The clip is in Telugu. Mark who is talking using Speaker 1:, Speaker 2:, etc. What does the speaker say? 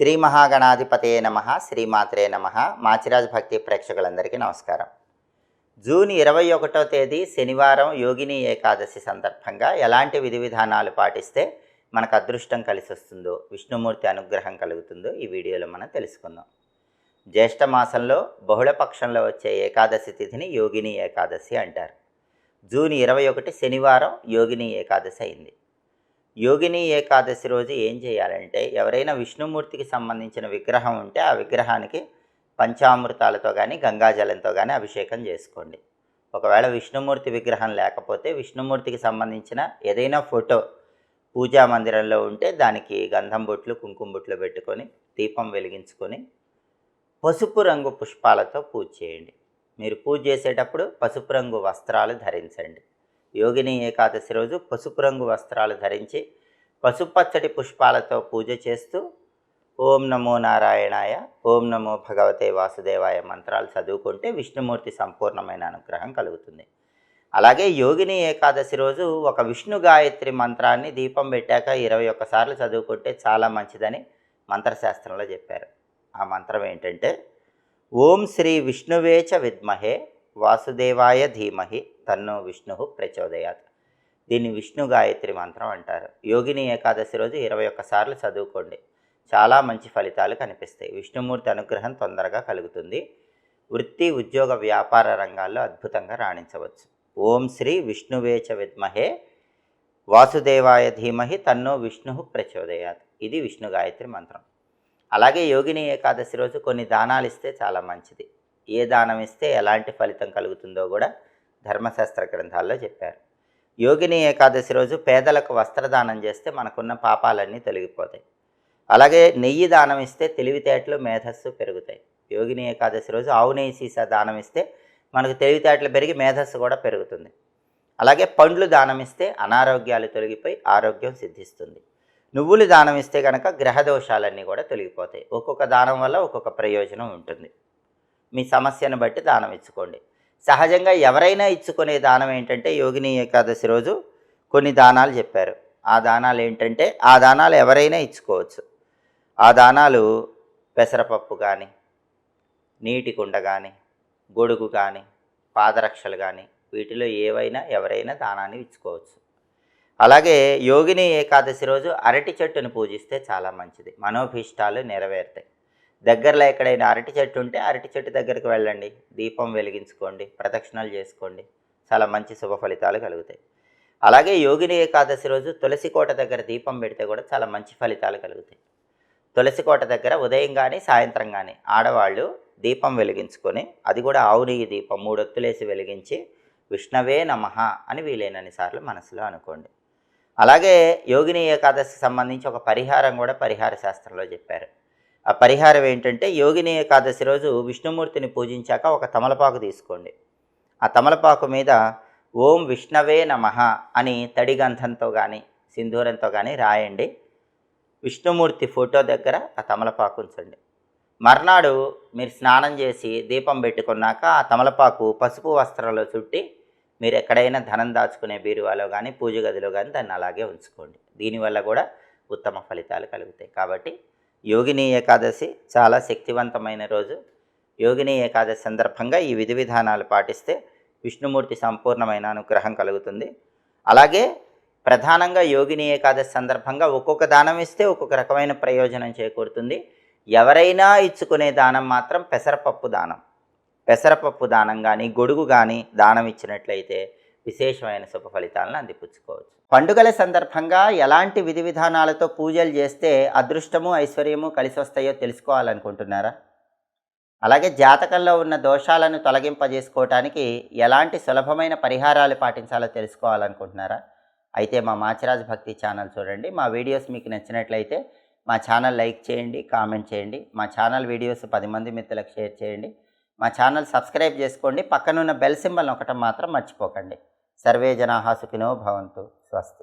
Speaker 1: శ్రీ మహాగణాధిపతే నమ శ్రీమాత్రే నమ. మాచిరాజ్ భక్తి ప్రేక్షకులందరికీ నమస్కారం. జూన్ ఇరవై ఒకటో తేదీ శనివారం యోగిని ఏకాదశి సందర్భంగా ఎలాంటి విధి విధానాలు పాటిస్తే మనకు అదృష్టం కలిసి వస్తుందో విష్ణుమూర్తి అనుగ్రహం కలుగుతుందో ఈ వీడియోలో మనం తెలుసుకుందాం. జ్యేష్ఠ మాసంలో బహుళపక్షంలో వచ్చే ఏకాదశి తిథిని యోగిని ఏకాదశి అంటారు. జూన్ ఇరవై ఒకటి శనివారం యోగిని ఏకాదశి అయింది. యోగిని ఏకాదశి రోజు ఏం చేయాలంటే ఎవరైనా విష్ణుమూర్తికి సంబంధించిన విగ్రహం ఉంటే ఆ విగ్రహానికి పంచామృతాలతో కానీ గంగాజలంతో కానీ అభిషేకం చేసుకోండి. ఒకవేళ విష్ణుమూర్తి విగ్రహం లేకపోతే విష్ణుమూర్తికి సంబంధించిన ఏదైనా ఫోటో పూజా మందిరంలో ఉంటే దానికి గంధం బొట్లు కుంకుమ బొట్లు పెట్టుకొని దీపం వెలిగించుకొని పసుపు రంగు పుష్పాలతో పూజ చేయండి. మీరు పూజ చేసేటప్పుడు పసుపు రంగు వస్త్రాలు ధరించండి. యోగిని ఏకాదశి రోజు పసుపు రంగు వస్త్రాలు ధరించి పసుపచ్చటి పుష్పాలతో పూజ చేస్తూ ఓం నమో నారాయణాయ ఓం నమో భగవతే వాసుదేవాయ మంత్రాలు చదువుకుంటే విష్ణుమూర్తి సంపూర్ణమైన అనుగ్రహం కలుగుతుంది. అలాగే యోగిని ఏకాదశి రోజు ఒక విష్ణు గాయత్రి మంత్రాన్ని దీపం పెట్టాక ఇరవై ఒక్కసార్లు చదువుకుంటే చాలా మంచిదని మంత్రశాస్త్రంలో చెప్పారు. ఆ మంత్రం ఏంటంటే ఓం శ్రీ విష్ణువేచ విద్మహే వాసుదేవాయ ధీమహి తన్నో విష్ణు ప్రచోదయాత్. దీన్ని విష్ణు గాయత్రి మంత్రం అంటారు. యోగిని ఏకాదశి రోజు ఇరవై ఒక్కసార్లు చదువుకోండి. చాలా మంచి ఫలితాలు కనిపిస్తాయి. విష్ణుమూర్తి అనుగ్రహం తొందరగా కలుగుతుంది. వృత్తి ఉద్యోగ వ్యాపార రంగాల్లో అద్భుతంగా రాణించవచ్చు. ఓం శ్రీ విష్ణువేచ విద్మహే. వాసుదేవాయ ధీమహి తన్నో విష్ణు ప్రచోదయాత్. ఇది విష్ణు గాయత్రి మంత్రం. అలాగే యోగిని ఏకాదశి రోజు కొన్ని దానాలు ఇస్తే చాలా మంచిది. ఏ దానం ఇస్తే ఎలాంటి ఫలితం కలుగుతుందో కూడా ధర్మశాస్త్ర గ్రంథాల్లో చెప్పారు. యోగిని ఏకాదశి రోజు పేదలకు వస్త్రదానం చేస్తే మనకున్న పాపాలన్నీ తొలగిపోతాయి. అలాగే నెయ్యి దానం ఇస్తే తెలివితేటలు మేధస్సు పెరుగుతాయి. యోగిని ఏకాదశి రోజు ఆవు నెయ్యి సీసా దానం ఇస్తే మనకు తెలివితేటలు పెరిగి మేధస్సు కూడా పెరుగుతుంది. అలాగే పండ్లు దానం ఇస్తే అనారోగ్యాలు తొలగిపోయి ఆరోగ్యం సిద్ధిస్తుంది. నువ్వులు దానం ఇస్తే కనుక గ్రహదోషాలన్నీ కూడా తొలగిపోతాయి. ఒక్కొక్క దానం వల్ల ఒక్కొక్క ప్రయోజనం ఉంటుంది. మీ సమస్యను బట్టి దానం ఇచ్చుకోండి. సహజంగా ఎవరైనా ఇచ్చుకునే దానం ఏంటంటే యోగిని ఏకాదశి రోజు కొన్ని దానాలు చెప్పారు. ఆ దానాలు ఏంటంటే ఆ దానాలు ఎవరైనా ఇచ్చుకోవచ్చు. ఆ దానాలు పెసరపప్పు కానీ నీటి కుండ కానీ గొడుగు కానీ పాదరక్షలు కానీ వీటిలో ఏవైనా ఎవరైనా దానాన్ని ఇచ్చుకోవచ్చు. అలాగే యోగిని ఏకాదశి రోజు అరటి చెట్టును పూజిస్తే చాలా మంచిది. మనోభీష్టాలు నెరవేరుతాయి. దగ్గరలో ఎక్కడైనా అరటి చెట్టు ఉంటే అరటి చెట్టు దగ్గరికి వెళ్ళండి. దీపం వెలిగించుకోండి. ప్రదక్షిణలు చేసుకోండి. చాలా మంచి శుభ ఫలితాలు కలుగుతాయి. అలాగే యోగిని ఏకాదశి రోజు తులసి కోట దగ్గర దీపం పెడితే కూడా చాలా మంచి ఫలితాలు కలుగుతాయి. తులసి కోట దగ్గర ఉదయం కానీ సాయంత్రం కానీ ఆడవాళ్ళు దీపం వెలిగించుకొని అది కూడా ఆవు నెయ్యి దీపం మూడొత్తులేసి వెలిగించి విష్ణవే నమః అని వీలైనన్ని సార్లు మనసులో అనుకోండి. అలాగే యోగిని ఏకాదశికి సంబంధించి ఒక పరిహారం కూడా పరిహార శాస్త్రంలో చెప్పారు. ఆ పరిహారం ఏంటంటే యోగిని ఏకాదశి రోజు విష్ణుమూర్తిని పూజించాక ఒక తమలపాకు తీసుకోండి. ఆ తమలపాకు మీద ఓం విష్ణవే నమః అని తడి గంధంతో కానీ సింధూరంతో కానీ రాయండి. విష్ణుమూర్తి ఫోటో దగ్గర ఆ తమలపాకు ఉంచండి. మర్నాడు మీరు స్నానం చేసి దీపం పెట్టుకున్నాక ఆ తమలపాకు పసుపు వస్త్రంలో చుట్టి మీరు ఎక్కడైనా ధనం దాచుకునే బీరువాలో కానీ పూజ గదిలో కానీ దాన్ని అలాగే ఉంచుకోండి. దీనివల్ల కూడా ఉత్తమ ఫలితాలు కలుగుతాయి. కాబట్టి యోగిని ఏకాదశి చాలా శక్తివంతమైన రోజు. యోగిని ఏకాదశి సందర్భంగా ఈ విధి విధానాలు పాటిస్తే విష్ణుమూర్తి సంపూర్ణమైన అనుగ్రహం కలుగుతుంది. అలాగే ప్రధానంగా యోగిని ఏకాదశి సందర్భంగా ఒక్కొక్క దానం ఇస్తే ఒక్కొక్క రకమైన ప్రయోజనం చేకూరుతుంది. ఎవరైనా ఇచ్చుకునే దానం మాత్రం పెసరపప్పు దానం. పెసరపప్పు దానం కానీ గొడుగు కానీ దానం ఇచ్చినట్లయితే విశేషమైన శుభ ఫలితాలను అందిపుచ్చుకోవచ్చు. పండుగల సందర్భంగా ఎలాంటి విధి విధానాలతో పూజలు చేస్తే అదృష్టము ఐశ్వర్యము కలిసి వస్తాయో తెలుసుకోవాలనుకుంటున్నారా? అలాగే జాతకంలో ఉన్న దోషాలను తొలగింపజేసుకోవటానికి ఎలాంటి సులభమైన పరిహారాలు పాటించాలో తెలుసుకోవాలనుకుంటున్నారా? అయితే మా మాచిరాజ్ భక్తి ఛానల్ చూడండి. మా వీడియోస్ మీకు నచ్చినట్లయితే మా ఛానల్ లైక్ చేయండి కామెంట్ చేయండి. మా ఛానల్ వీడియోస్ పది మంది మిత్రులకు షేర్ చేయండి. మా ఛానల్ సబ్స్క్రైబ్ చేసుకోండి. పక్కనున్న బెల్ సింబల్ ఒకటం మాత్రం మర్చిపోకండి. సర్వే జనాహా సుఖినో భవంతు. స్వస్తి.